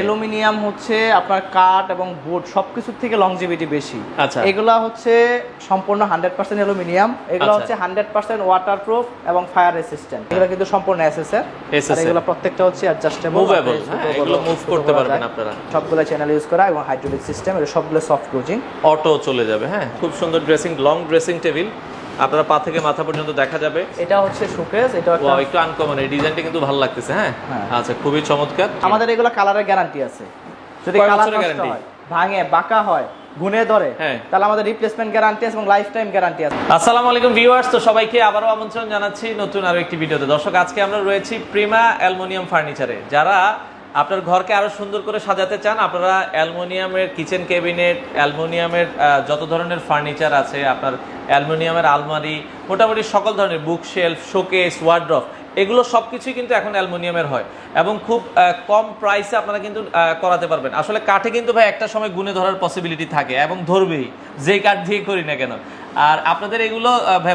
Aluminium হচ্ছে আপনার কাঠ এবং বোর্ড সবকিছুর থেকে লংজিভিটি বেশি। আচ্ছা। এগুলা হচ্ছে সম্পূর্ণ হান্ড্রেড পার্সেন্ট অ্যালুমিনিয়াম এগুলো আচ্ছা। হচ্ছে হান্ড্রেড পার্সেন্ট ওয়াটার প্রুফ এবং ফায়ার রেসিস্ট্যান্ট এগুলো কিন্তু সম্পূর্ণ এসএসআর SSR এগুলো প্রত্যেকটা হচ্ছে অ্যাডজাস্টেবল এগুলো move করতে পারবেন আপনারা। সবগুলো চ্যানেল ইউজ করা এবং হাইড্রোলিক সিস্টেম এটা সবগুলো সফট ক্লোজিং অটো চলে যাবে হ্যাঁ খুব সুন্দর ড্রেসিং লং ড্রেসিং টেবিল আপনারা পা থেকে মাথা পর্যন্ত দেখা যাবে। এটা হচ্ছে শোকেস এটা একটা ওয়াও একটু আনকমন এই ডিজাইনটা কিন্তু ভালো লাগতেছে হ্যাঁ? হ্যাঁ। আচ্ছা খুবই চমৎকার। আমাদের এগুলো কালারের গ্যারান্টি আছে। যদি কালার নষ্ট হয় ভাঙে বাঁকা হয় গুনে ধরে হ্যাঁ। তাহলে আমাদের রিপ্লেসমেন্ট গ্যারান্টি আছে এবং লাইফ টাইম গ্যারান্টি আছে। আসসালামু আলাইকুম ভিউয়ার্স তো সবাইকে আবারও আমন্ত্রণ জানাচ্ছি নতুন আরও একটি ভিডিওতে। দর্শক আজকে আমরা রয়েছি প্রিমা অ্যালুমিনিয়াম ফার্নিচারে। যারা আপনার ঘরকে আরও সুন্দর করে সাজাতে চান, আপনারা অ্যালুমিনিয়ামের কিচেন ক্যাবিনেট, অ্যালুমিনিয়ামের যত ধরনের ফার্নিচার আছে, আপনার অ্যালুমিনিয়ামের আলমারি, মোটামুটি সকল ধরনের বুক শেলফ, শোকেস ওয়ার্ড্রফ এগুলো সব কিছুই কিন্তু এখন অ্যালুমিনিয়ামের হয় এবং খুব কম প্রাইসে আপনারা কিন্তু করাতে পারবেন। আসলে কাঠে কিন্তু ভাই একটা সময় গুনে ধরার পসিবিলিটি থাকে এবং ধরবেই, যেই কাঠ দিয়ে করি না কেন। আর আপনাদের এগুলো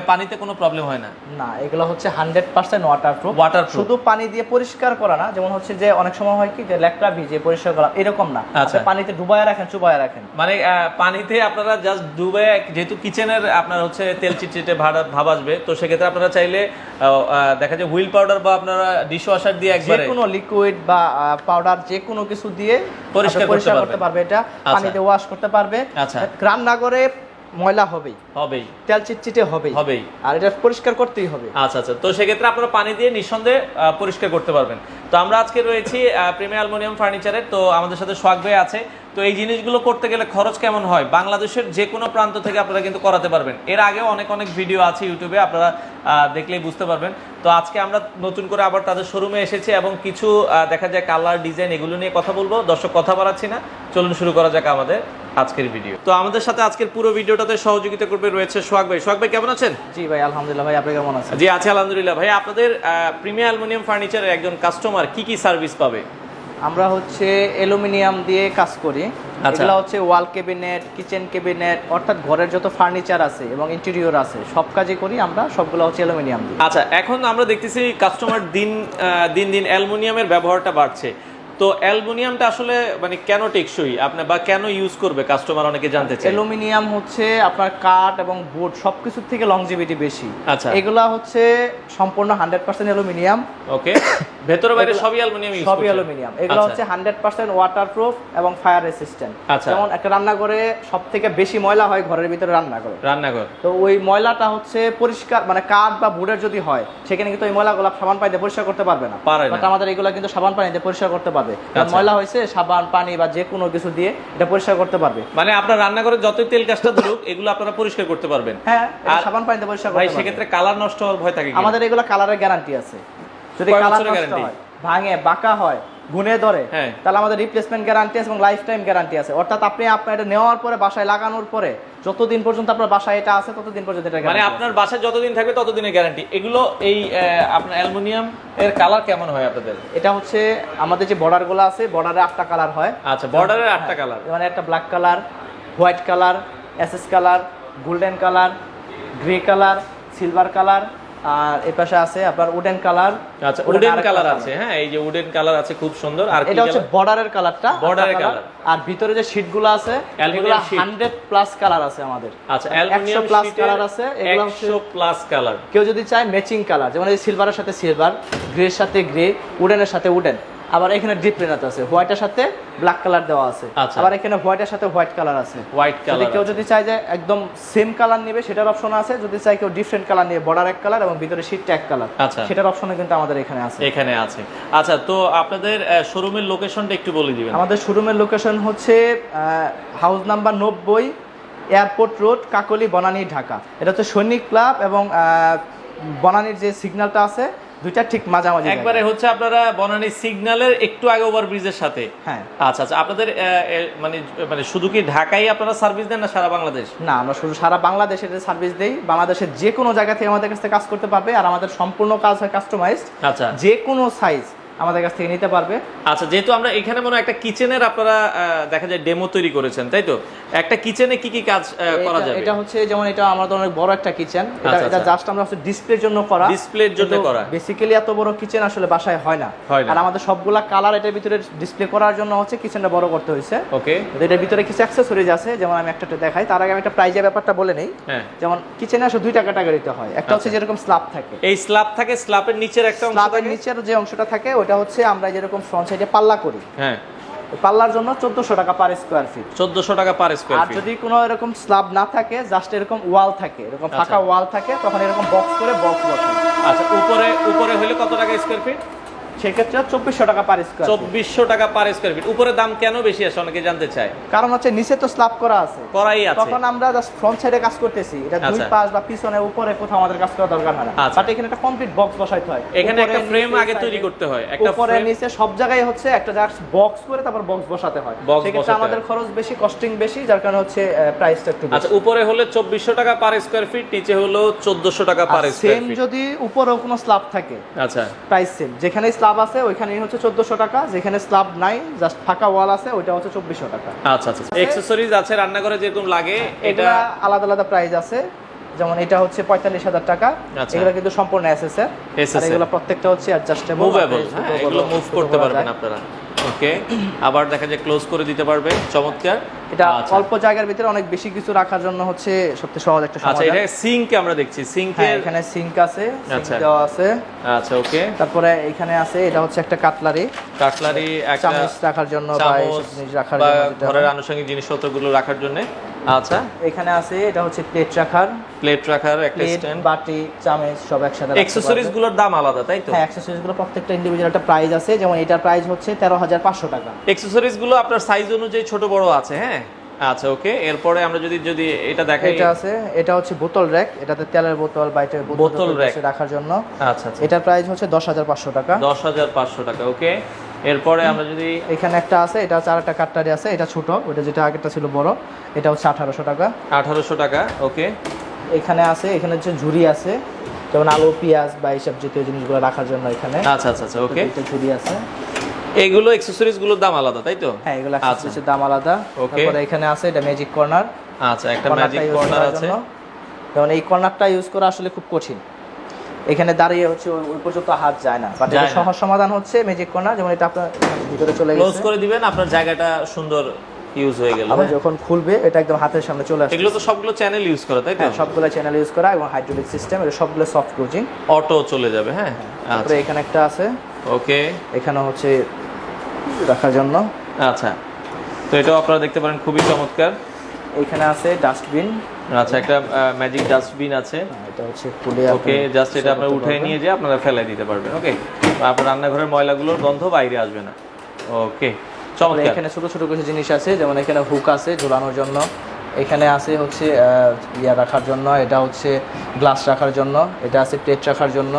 পানিতে কোনো প্রবলেম হয় না না এগুলো হচ্ছে hundred percent waterproof Waterproof। শুধু পানি দিয়ে পরিষ্কার করা না যেমন হচ্ছে যে অনেক সময় হয় কি যে ল্যাকটা ভিজে পরিষ্কার করা এরকম না আচ্ছা। পানিতে ডুবায় রাখেন চুবায় রাখেন মানে পানিতে আপনারা জাস্ট ডুবে যেহেতু কিচেনের আপনার হচ্ছে তেল চিটচিটে ভাড়া- ভাব আসবে তো সেক্ষেত্রে আপনারা চাইলে দেখা যায় হুইল পাউডার বা আপনারা ডিশ ওয়াশার দিয়ে যে কোনো লিকুইড বা পাউডার যে কোনো কিছু দিয়ে পরিষ্কার করতে পারবে এটা আচ্ছা। পানিতে ওয়াশ করতে পারবে আচ্ছা। রান্নাঘরে ময়লা হবেই। হবেই। তেল চিটচিটে হবেই। হবেই। আর এটা পরিষ্কার করতেই হবে। আচ্ছা আচ্ছা। তো সেক্ষেত্রে আপনারা পানি দিয়ে নিঃসন্দেহে পরিষ্কার করতে পারবেন। তো আমরা আজকে রয়েছি প্রিমিয়ার অ্যালুমিনিয়াম ফার্নিচারে তো আমাদের সাথে সোহাগ ভাই আছে। তো এই জিনিসগুলো করতে গেলে খরচ কেমন হয়? বাংলাদেশের যে কোনো প্রান্ত থেকে আপনারা কিন্তু করাতে পারবেন। এর আগেও অনেক অনেক ভিডিও আছে ইউটিউবে আপনারা দেখলেই বুঝতে পারবেন। তো আজকে আমরা নতুন করে আবার তাদের শোরুমে এসেছি এবং কিছু দেখা যায় কালার ডিজাইন এগুলো নিয়ে কথা বলব। দর্শক কথা বাড়াচ্ছি না। চলুন শুরু করা যাক আমাদের আজকের ভিডিও। তো আমাদের সাথে আজকের পুরো ভিডিওটাতে সহযোগিতা করবে রয়েছে সোহাগ ভাই। সোহাগ ভাই কেমন আছেন? জি ভাই আলহামদুলিল্লাহ ভাই আপনি কেমন আছেন? জি আছে আলহামদুলিল্লাহ ভাই। আপনাদের প্রিমিয়ার অ্যালুমিনিয়াম ফার্নিচারের একজন কাস্টমার কি কি সার্ভিস পাবে? আমরা হচ্ছে অ্যালুমিনিয়াম দিয়ে কাজ করি। এগুলা এগুলো হচ্ছে ওয়াল ক্যাবিনেট কিচেন ক্যাবিনেট অর্থাৎ ঘরের যত ফার্নিচার আছে এবং ইন্টেরিয়র আছে সব কাজই করি আমরা সবগুলো হচ্ছে অ্যালুমিনিয়াম দিয়ে। আচ্ছা এখন আমরা দেখতেছি কাস্টমার দিন দিন দিন অ্যালুমিনিয়ামের ব্যবহারটা বাড়ছে। তো অ্যালুমিনিয়ামটা আসলে মানে কেন টেকসই? আপনি বা কেন ইউজ করবে? কাস্টমার অনেকে জানতে চায় অ্যালুমিনিয়াম হচ্ছে আপনার কাঠ এবং বোর্ড সবকিছুর থেকে লংজিভিটি বেশি। আচ্ছা। এগুলা হচ্ছে সম্পূর্ণ হান্ড্রেড পার্সেন্ট অ্যালুমিনিয়াম। ওকে ভেতরে বাইরে সবই অ্যালুমিনিয়াম ইউজ সবই অ্যালুমিনিয়াম এগুলো হচ্ছে হান্ড্রেড পার্সেন্ট ওয়াটার প্রুফ এবং ফায়ার রেসিস্ট্যান্ট আচ্ছা। যেমন একটা রান্নাঘরে সব থেকে বেশি ময়লা হয় ঘরের ভিতরে রান্নাঘরে। রান্নাঘর। তো ওই ময়লাটা হচ্ছে পরিষ্কার মানে কাঠ বা বুড়ের যদি হয় সেখানে কিন্তু ওই ময়লাগুলো সাবান পানিতে পরিষ্কার করতে পারবে না। পারে না। But আমাদের এগুলো কিন্তু সাবান পানিতে পরিষ্কার করতে পারবে কারণ আচ্ছা। ময়লা হয়েছে সাবান পানি বা যে কোনো কিছু দিয়ে এটা পরিষ্কার করতে পারবে। মানে আপনার রান্না রান্নাঘরে যতই তেল কাজটা ধরুক এগুলো আপনারা পরিষ্কার করতে পারবেন। হ্যাঁ আর- সাবান পানিতে পরিষ্কার ভাই করতে পারবেন। সেক্ষেত্রে কালার নষ্ট হওয়ার ভয় থাকে কি? আমাদের এগুলো কালারের গ্যারান্টি আছে। যদি কালার নষ্ট হয় ভাঙে বাঁকা হয় গুনে ধরে হ্যাঁ। তাহলে আমাদের রিপ্লেসমেন্ট গ্যারান্টি আছে এবং লাইফ টাইম গ্যারান্টি আছে। অর্থাৎ আপনি আপনার এটা নেওয়ার পরে বাসায় লাগানোর পরে যতদিন পর্যন্ত আপনার বাসায় এটা আছে ততদিন পর্যন্ত এটা মানে আপনার বাসায় যতদিন থাকবে ততদিনের গ্যারান্টি এগুলো এই আপনার অ্যালুমিনিয়াম এর কালার কেমন হয় আপনাদের? এটা হচ্ছে আমাদের যে বর্ডারগুলো আছে বর্ডারে আটটা কালার হয়। আচ্ছা বর্ডারের আটটা কালার মানে একটা black colour white colour SS colour golden colour grey colour silver colour আর এর পাশে আছে আপনার উডেন কালার আচ্ছা উডেন কালার আছে হ্যাঁ এই যে উডেন কালার আছে খুব সুন্দর। আর এটা হচ্ছে? বর্ডারের কালারটা বর্ডারের এর আটটা আর ভিতরে যে শীটগুলো আছে এগুলো sheet। হান্ড্রেড প্লাস কালার আছে আমাদের। আচ্ছা অ্যালুমিনিয়াম প্লাস কালার আছে এগুলো 100 প্লাস কালার কেউ যদি চায় ম্যাচিং কালার যেমন এই সিলভারের সাথে সিলভার গ্রে সাথে গ্রে উডেনের সাথে উডেন আবার এখানে ডিপ রেনাতে আছে হোয়াইটের সাথে ব্ল্যাক কালার দেওয়া আছে। আচ্ছা। আবার এখানে হোয়াইটের সাথে হোয়াইট কালার আছে। হোয়াইট যদি কালার কেউ যদি চায় যে একদম সেম কালার নেবে সেটার অপশন আছে। যদি চায় কেউ ডিফারেন্ট কালার নিয়ে বর্ডার এক কালার এবং ভিতরে শীটটা এক কালার আচ্ছা। সেটার অপশনে কিন্তু আমাদের এখানে আছে। এখানে আছে। আচ্ছা তো আপনাদের শোরুমের লোকেশনটা একটু বলে দিবেন। আমাদের শোরুমের লোকেশন হচ্ছে হাউস নাম্বার নব্বই এয়ারপোর্ট রোড কাকলি বনানী ঢাকা। এটা হচ্ছে সৈনিক ক্লাব এবং বনানীর যে সিগন্যালটা আছে দুইটা ঠিক মাঝামাঝি একবারে হচ্ছে আপনারা বনানী সিগন্যালের একটু আগে ওভার ব্রিজের সাথে। হ্যাঁ। আচ্ছা আচ্ছা আপনাদের মানে মানে শুধু কি ঢাকায় আপনারা সার্ভিস দেন না সারা বাংলাদেশ? না আমরা শুধু সারা বাংলাদেশের সার্ভিস দেই বাংলাদেশের যে কোনো জায়গা থেকে আমাদের কাছ কাজ করতে পারবে আর আমাদের সম্পূর্ণ কাজ হয় কাস্টমাইজড আচ্ছা। যে কোনো সাইজ আমাদের কাছ থেকে নিতে পারবে। আচ্ছা যেহেতু আমরা এখানে মনে একটা কিচেনের আপনারা দেখা যায় ডেমো তৈরি করেছেন তাই তো? একটা কিচেনে কি কি কাজ করা যাবে? এটা হচ্ছে যেমন এটা আমাদের অনেক বড় একটা কিচেন। এটা আচ্ছা, এটা আচ্ছা। জাস্ট আমরা হচ্ছে ডিসপ্লের জন্য করা। Display-র জন্য করা। বেসিক্যালি এত বড় কিচেন আসলে বাসায় হয় না। আর আমাদের সবগুলা কালার এটার ভিতরে ডিসপ্লে করার জন্য হচ্ছে কিচেনটা বড় করতে হয়েছে। ওকে। এটার ভিতরে কিছু অ্যাক্সেসরিজ আছে যেমন আমি একটা দেখাই। তার আগে আমি একটা প্রাইজের ব্যাপারটা বলে নেই। হ্যাঁ। যেমন কিচেনে আসলে দুইটা ক্যাটাগরিতে হয়। একটা হচ্ছে আচ্ছা। যেরকম স্ল্যাব থাকে। এই স্ল্যাব থাকে স্ল্যাবের নিচের একটা অংশ স্ল্যাবের থাকে? নিচের যে অংশটা থাকে ওটা হচ্ছে আমরা যেরকম ফ্রন্ট সাইডে পাল্লা করি। হ্যাঁ। পাল্লার জন্য চোদ্দশো টাকা পার স্কোয়ার ফিট চোদ্দশো টাকা পার স্কোয়ার আর যদি কোনো এরকম স্ল্যাব না থাকে জাস্ট এরকম ওয়াল থাকে এরকম আচ্ছা। ফাঁকা ওয়াল থাকে তখন এরকম বক্স করে বক্স বসানো। আচ্ছা উপরে উপরে হলে কত টাকা স্কোয়ার ফিট সেক্ষেত্রে চব্বিশশো টাকা পার স্কোয়ার চব্বিশশো টাকা পার স্কোয়ার ফিট উপরে দাম কেন বেশি আসে অনেকে জানতে চায়? কারণ হচ্ছে নিচে তো স্ল্যাব করা আছে। করাই আছে। তখন আমরা জাস্ট ফ্রন্ট সাইডে কাজ করতেছি। এটা দুই আচ্ছা। পাশ বা পিছনে উপরে কোথাও আমাদের কাজ করা দরকার হয় না। আচ্ছা। বাট এখানে একটা কমপ্লিট বক্স বসাইতে হয়। এখানে একটা ফ্রেম আগে তৈরি করতে হয়। একটা উপরে নিচে সব জায়গায় হচ্ছে একটা জাস্ট বক্স করে তারপর বক্স বসাতে হয়। সেক্ষেত্রে আমাদের খরচ বেশি কস্টিং বেশি যার কারণে হচ্ছে প্রাইসটা একটু আচ্ছা উপরে হলে চব্বিশশো টাকা পার স্কোয়ার ফিট নিচে হলো চোদ্দশো টাকা পার স্কোয়ার সেম ফিট যদি উপরেও কোনো স্ল্যাব থাকে আচ্ছা। প্রাইস সেম যেখানে স্ল্যাব আছে ওইখানেই হচ্ছে চোদ্দশো টাকা। যেখানে স্ল্যাব নাই জাস্ট ফাঁকা ওয়াল আছে ওইটা হচ্ছে চব্বিশশো টাকা। আচ্ছা আচ্ছা এক্সেসরিজ আছে রান্নাঘরে যেরকম লাগে এটা আলাদা আলাদা প্রাইস আছে। যেমন এটা হচ্ছে পঁয়তাল্লিশ হাজার টাকা। আচ্ছা। এগুলো কিন্তু সম্পূর্ণ এসএস এর SSL আর এগুলো প্রত্যেকটা হচ্ছে অ্যাডজাস্টেবল মুভেবল এগুলো মুভ করতে পারবেন আপনারা। ওকে আবার দেখা যায় ক্লোজ করে দিতে পারবে চমৎকার। এটা আচ্ছা। অল্প জায়গার ভিতরে অনেক বেশি কিছু রাখার জন্য হচ্ছে সবচেয়ে সহজ একটা আচ্ছা এটা সিঙ্ক আমরা দেখছি। হ্যাঁ এখানে সিঙ্ক আছে সিঙ্ক আচ্ছা। দেওয়া আছে। আচ্ছা ওকে। তারপরে এখানে আছে এটা হচ্ছে একটা কাটলারি। কাটলারি একটা চামচ রাখার জন্য বা জিনিস রাখার জন্য ঘরের আনুষঙ্গিক জিনিসপত্রগুলো রাখার জন্য। আচ্ছা। এখানে আছে এটা হচ্ছে প্লেট রাখার। প্লেট রাখার একটা স্ট্যান্ড বাটি চামচ সব একসাথে রাখতে এক্সেসরিজগুলোর দাম আলাদা তাই তো? হ্যাঁ অ্যাক্সেসরিজগুলো প্রত্যেকটা ইন্ডিভিজুয়াল একটা প্রাইস আছে। যেমন এটার প্রাইস হচ্ছে তেরো হাজার পাঁচশো টাকা। এক্সেসরিজগুলো আপনার সাইজ অনুযায়ী ছোট বড় আছে হ্যাঁ? আচ্ছা ওকে এরপরে আমরা যদি যদি এটা দেখাই এটা আছে এটা হচ্ছে বোতল র্যাক। এটাতে তেলের বোতল বাইটের বোতল rack। রাখার জন্য। আচ্ছা আচ্ছা। এটার প্রাইস হচ্ছে দশ হাজার পাঁচশো টাকা। দশ হাজার পাঁচশো টাকা ওকে এরপরে আমরা যদি এখানে একটা আছে এটা হচ্ছে আরেকটা কাটটারি আছে এটা ছোট ওটা যেটা আগেরটা ছিল বড় এটা হচ্ছে আঠারোশো টাকা। আঠারোশো টাকা ওকে এখানে আছে এখানে হচ্ছে ঝুড়ি আছে যেমন আলু পেঁয়াজ বা এইসব জাতীয় জিনিসগুলো রাখার জন্য এখানে। আচ্ছা আচ্ছা আচ্ছা ওকে এটা ঝুড়ি আছে। এইগুলো এক্সেসরিজগুলোর দাম আলাদা তাই তো? হ্যাঁ এগুলো আচ্ছা। accessories-এর দাম আলাদা. তারপরে এখানে আছে এটা ম্যাজিক কর্নার আচ্ছা একটা ম্যাজিক কর্নার আছে। যেমন এই কর্নারটা ইউজ করা আসলে খুব কঠিন। এখানে দাঁড়িয়ে হচ্ছে ওই পর্যন্ত হাত যায় না। বাট না। সহজ সমাধান হচ্ছে ম্যাজিক কর্নার যেমন এটা আপনার ভিতরে চলে গেছে। ক্লোজ করে দিবেন আপনার জায়গাটা সুন্দর ইউজ হয়ে গেল আবার হ্যাঁ? যখন খুলবে এটা একদম হাতের সামনে চলে আসবে এগুলো তো সবগুলো চ্যানেল ইউজ করা তাই তো? হ্যাঁ সবগুলো চ্যানেল ইউজ করা এবং হাইড্রোলিক সিস্টেম এটা সবগুলো সফট ক্লোজিং অটো চলে যাবে হ্যাঁ? তারপরে আচ্ছা। এখানে একটা আছে। ওকে এখানে হচ্ছে রাখার জন্য। আচ্ছা। তো এটাও আপনারা দেখতে পারেন খুবই চমৎকার। এখানে আছে ডাস্টবিন। আচ্ছা একটা ম্যাজিক ডাস্টবিন আছে। এটা হচ্ছে খুলে ওকে জাস্ট এটা আপনারা উঠে নিয়ে যেয়ে আপনারা ফেলে দিতে পারবেন ওকে? আপনার রান্নাঘরের ময়লাগুলোর গন্ধ বাইরে আসবে না। ওকে চমৎকার। এখানে ছোট ছোট কিছু জিনিস আছে যেমন এখানে হুক আছে ঝোলানোর জন্য। এখানে আছে হচ্ছে ইয়া রাখার জন্য এটা হচ্ছে গ্লাস রাখার জন্য এটা আছে প্লেট রাখার জন্য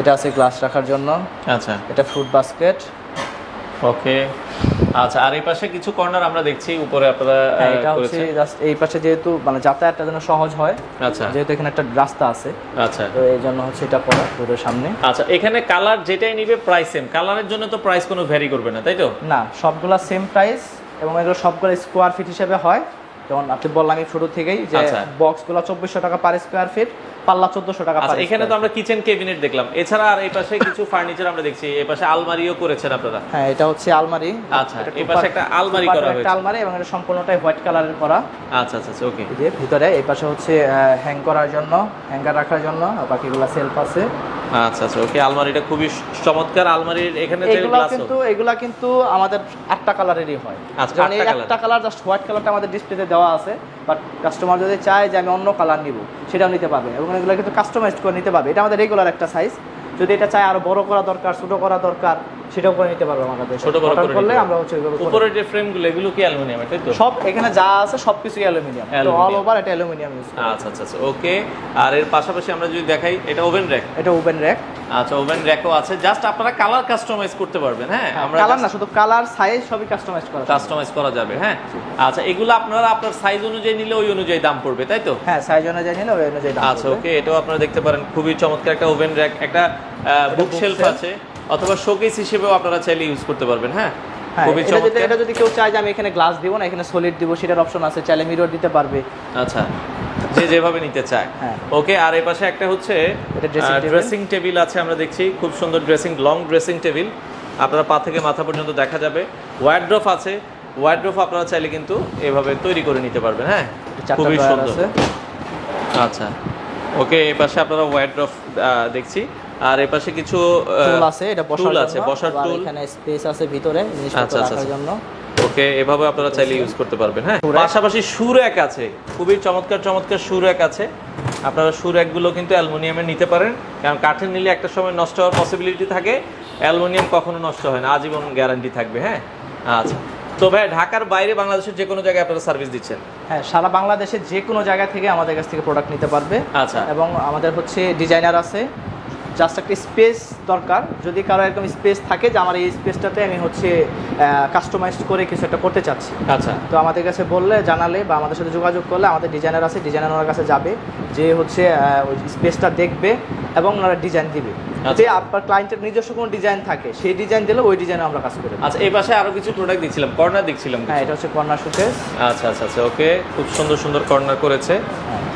এটা আছে গ্লাস রাখার জন্য। আচ্ছা। এটা ফ্রুট বাস্কেট ওকে। আচ্ছা আর এই পাশে কিছু কর্নার আমরা দেখছি উপরে আপনারা হ্যাঁ, এটা হচ্ছে জাস্ট এই পাশে যেহেতু মানে যাতায়াতটা যেন সহজ হয় আচ্ছা। যেহেতু এখানে একটা রাস্তা আছে আচ্ছা। তো এই জন্য হচ্ছে এটা করা রোডের সামনে। আচ্ছা এখানে কালার যেটাই নিবে প্রাইস সেম কালারের জন্য তো প্রাইস কোনো ভ্যারি করবে না তাই তো? না সবগুলা সেম প্রাইস এবং এগুলো সবগুলো স্কোয়ার ফিট হিসেবে হয়। যেমন আপনি বললাম আমি শুরু থেকেই যে আচ্ছা। বক্সগুলো চব্বিশশো টাকা পার স্কোয়ার ফিট পাল্লা চোদ্দশো টাকা আচ্ছা এখানে তো আমরা কিচেন ক্যাবিনেট দেখলাম। এছাড়া আর এই পাশে কিছু ফার্নিচার আমরা দেখছি এই পাশে আলমারিও করেছেন আপনারা। হ্যাঁ এটা হচ্ছে আলমারি। আচ্ছা, এই পাশে একটা আলমারি করা হয়েছে। আলমারি এবং এটা সম্পূর্ণটাই হোয়াইট কালারের করা। আচ্ছা আচ্ছা আচ্ছা ওকে এই যে ভিতরে এই পাশে হচ্ছে হ্যাং করার জন্য হ্যাঙ্গার রাখার জন্য বাকিগুলো সেলফ আছে। আচ্ছা আচ্ছা ওকে আলমারিটা খুবই চমৎকার আলমারির এখানে এগুলা কিন্তু এগুলা কিন্তু আমাদের আটটা কালারেরই হয়। আচ্ছা, যেমন একটা কালার জাস্ট হোয়াইট কালারটা আমাদের ডিসপ্লেতে দেওয়া আছে বাট কাস্টমার যদি চায় যে আমি অন্য কালার নিব সেটাও নিতে পারবে এবং এগুলো কিন্তু কাস্টমাইজ করে নিতে পারবে। এটা আমাদের রেগুলার একটা সাইজ যদি এটা চায় আরও বড় করা দরকার ছোট করা দরকার সেটাও করে নিতে পারবে আমাদের ছোট বড় করে করলে আমরা হচ্ছে ওইভাবে করে উপরের যে ফ্রেমগুলো এগুলো কি অ্যালুমিনিয়াম তাই তো? সব এখানে যা আছে সবকিছু অ্যালুমিনিয়াম। তো অল ওভার এটা অ্যালুমিনিয়াম ইউজ আচ্ছা আচ্ছা আচ্ছা ওকে। আর এর পাশাপাশি আমরা যদি দেখাই এটা ওভেন র্যাক এটা ওপেন র্যাক আচ্ছা ওভেন র্যাকও আছে। জাস্ট আপনারা কালার কাস্টমাইজ করতে পারবেন হ্যাঁ? আমরা কালার না শুধু কালার সাইজ সবই কাস্টমাইজ করা কাস্টমাইজ করা যাবে হ্যাঁ? আচ্ছা এগুলো আপনারা আপনার সাইজ অনুযায়ী নিলে ওই অনুযায়ী দাম পড়বে তাই তো? হ্যাঁ সাইজ অনুযায়ী নিলে ওই অনুযায়ী দাম আচ্ছা ওকে এটাও আপনারা দেখতে পারেন। খুবই চমৎকার একটা ওভেন র্যাক একটা বুক book আছে। অথবা শোকেস হিসেবেও আপনারা চাইলে ইউজ করতে পারবেন হ্যাঁ? হ্যাঁ খুবই এটা যদি চমৎকার। এটা যদি কেউ চায় যে আমি এখানে গ্লাস দিব না এখানে সলিড দিব সেটার অপশন আছে চাইলে মিরর দিতে পারবে। আচ্ছা যে যেভাবে নিতে চায়। হ্যাঁ। ওকে আর এই পাশে একটা হচ্ছে। ড্রেসিং টেবিল আছে আমরা দেখছি খুব সুন্দর ড্রেসিং লং ড্রেসিং টেবিল আপনারা পা থেকে মাথা পর্যন্ত দেখা যাবে। ওয়ার্ড্রফ আছে ওয়ার্ড্রফ আপনারা চাইলে কিন্তু এভাবে তৈরি করে নিতে পারবেন হ্যাঁ? খুবই সুন্দর। আচ্ছা ওকে এই পাশে আপনারা ওয়ার্ড্রফ দেখছি। আর এই পাশে কিছু টুল আছে এটা বসার টুল আছে বসার টুল এখানে স্পেস আছে ভিতরে জিনিসপত্র আচ্ছা, আচ্ছা, রাখার আচ্ছা। জন্য। ওকে এভাবে আপনারা চাইলে ইউজ করতে পারবেন হ্যাঁ? পাশাপাশি শু র্যাক আছে। খুবই চমৎকার চমৎকার শু র্যাক আছে। আপনারা শু র্যাকগুলো কিন্তু অ্যালুমিনিয়ামের নিতে পারেন কারণ কাঠের নিলে একটা সময় নষ্ট হওয়ার পসিবিলিটি থাকে। অ্যালুমিনিয়াম কখনো নষ্ট হয় না আজীবন গ্যারান্টি থাকবে হ্যাঁ? আচ্ছা। তো ভাই ঢাকার বাইরে বাংলাদেশের যে কোনো জায়গায় আপনারা সার্ভিস দিচ্ছেন? হ্যাঁ সারা বাংলাদেশের যে কোনো জায়গা থেকে আমাদের কাছ থেকে প্রোডাক্ট নিতে পারবে। আচ্ছা। এবং আমাদের হচ্ছে ডিজাইনার আছে জাস্ট একটা স্পেস দরকার। যদি কারও এরকম স্পেস থাকে যে আমার এই স্পেসটাতে আমি হচ্ছে কাস্টমাইজ করে কিছু একটা করতে চাচ্ছি। আচ্ছা। তো আমাদের কাছে বললে জানালে বা আমাদের সাথে যোগাযোগ করলে আমাদের ডিজাইনার আছে ডিজাইনার ওনার কাছে যাবে। যে হচ্ছে স্পেসটা দেখবে এবং ওনারা ডিজাইন দিবে। আচ্ছা। যে আপনার ক্লায়েন্টের নিজস্ব কোনো ডিজাইন থাকে সেই ডিজাইন দিলে ওই ডিজাইনে আমরা কাজ করি আচ্ছা এই পাশে আরও কিছু প্রোডাক্ট দিচ্ছিলাম কর্নার দেখছিলাম হ্যাঁ এটা হচ্ছে কর্নার শুতে আচ্ছা আচ্ছা আচ্ছা ওকে খুব সুন্দর সুন্দর কর্নার করেছে।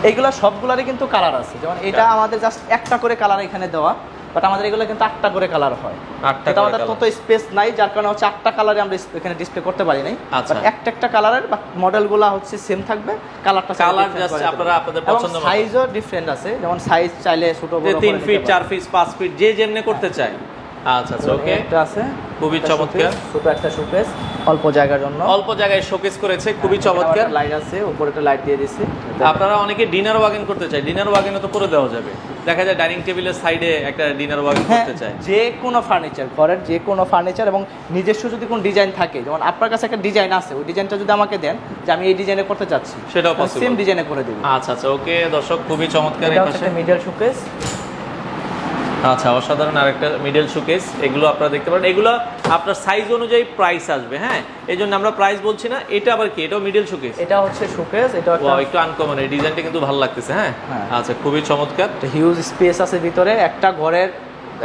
এইগুলা সবগুলারই কিন্তু কালার আছে। যেমন এটা আমাদের জাস্ট একটা করে কালার এখানে দেওয়া। বাট আমাদের এগুলো কিন্তু আটটা করে কালার হয়। আটটা আমাদের তত স্পেস নাই যার কারণে হচ্ছে আটটা কালারে আমরা এখানে ডিসপ্লে করতে পারি নাই। আচ্ছা। একটা একটা কালারের বা মডেলগুলো হচ্ছে সেম থাকবে কালারটা কালার জাস্ট আপনারা আপনাদের পছন্দ সাইজও ডিফারেন্ট আছে যেমন সাইজ চাইলে ছোট বড় তিন ফিট নিতে চার ফিট পাঁচ ফিট যে যেমনি করতে চায়। আচ্ছা আচ্ছা ওকে একটা আছে খুবই চমৎকার। ছোট একটা শোকেস অল্প জায়গার জন্য। অল্প জায়গায় শোকেস করেছে খুবই চমৎকার। লাইট আছে উপরে একটা লাইট দিয়ে দিছি আপনারা অনেকে ডিনার ওয়াগেন করতে চায় ডিনার ওয়াগেনও তো করে দেওয়া যাবে। দেখা যায় ডাইনিং টেবিলের সাইডে একটা ডিনার ওয়াগেন হ্যাঁ করতে চায়। যে কোনো ফার্নিচার ঘরের যে কোনো ফার্নিচার এবং নিজস্ব যদি কোনো ডিজাইন থাকে যেমন আপনার কাছে একটা ডিজাইন আছে ওই ডিজাইনটা যদি আমাকে দেন যে আমি এই ডিজাইনে করতে চাচ্ছি সেটাও। সেম ডিজাইনে করে দেবো। আচ্ছা আচ্ছা ওকে দর্শক খুবই চমৎকার এই এটা হচ্ছে মিডল শোকেস আচ্ছা অসাধারণ আরেকটা মিডল শোকেস এগুলো আপনারা দেখতে পারেন। এগুলো আপনার সাইজ অনুযায়ী প্রাইস আসবে হ্যাঁ? এই জন্য আমরা প্রাইস বলছি না এটা আবার কি? এটাও মিডল শোকেস এটা হচ্ছে শোকেস এটা একটু আনকমন এই ডিজাইনটা কিন্তু ভালো লাগতেছে হ্যাঁ? হ্যাঁ। আচ্ছা খুবই চমৎকার। হিউজ স্পেস আছে ভিতরে একটা ঘরের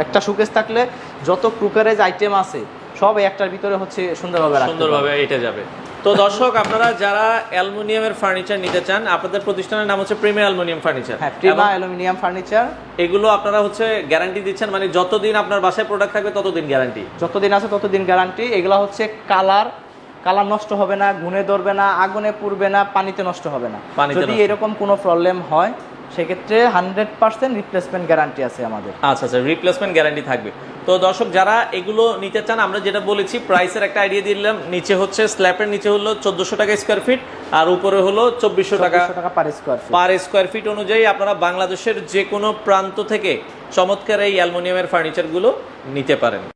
একটা শোকেস থাকলে যত ক্রুকারেজ আইটেম আছে সব একটার ভিতরে হচ্ছে সুন্দরভাবে সুন্দরভাবে এটা যাবে। তো দর্শক আপনারা যারা অ্যালুমিনিয়ামের ফার্নিচার নিতে চান আপনাদের প্রতিষ্ঠানের নাম হচ্ছে প্রিমিয়ার অ্যালুমিনিয়াম ফার্নিচার হ্যাঁ প্রিমা অ্যালুমিনিয়াম ফার্নিচার এগুলো আপনারা হচ্ছে গ্যারান্টি দিচ্ছেন মানে যতদিন আপনার বাসায় প্রোডাক্ট থাকবে ততদিন গ্যারান্টি যতদিন আছে ততদিন গ্যারান্টি এগুলো হচ্ছে কালার কালার নষ্ট হবে না গুনে ধরবে না আগুনে পুড়বে না পানিতে নষ্ট হবে না। যদি এরকম কোনো প্রবলেম হয় সেক্ষেত্রে হান্ড্রেড পার্সেন্ট রিপ্লেসমেন্ট গ্যারান্টি আছে আমাদের। আচ্ছা আচ্ছা রিপ্লেসমেন্ট গ্যারান্টি থাকবে। তো দর্শক যারা এগুলো নিতে চান আমরা যেটা বলেছি প্রাইসের একটা আইডিয়া দিলাম। নিচে হচ্ছে স্ল্যাপের নিচে হলো চোদ্দশো টাকা স্কোয়ার ফিট আর উপরে হলো চব্বিশশো টাকা per square feet per square feet অনুযায়ী আপনারা বাংলাদেশের যে কোনো প্রান্ত থেকে চমৎকার এই অ্যালুমিনিয়ামের ফার্নিচারগুলো নিতে পারেন।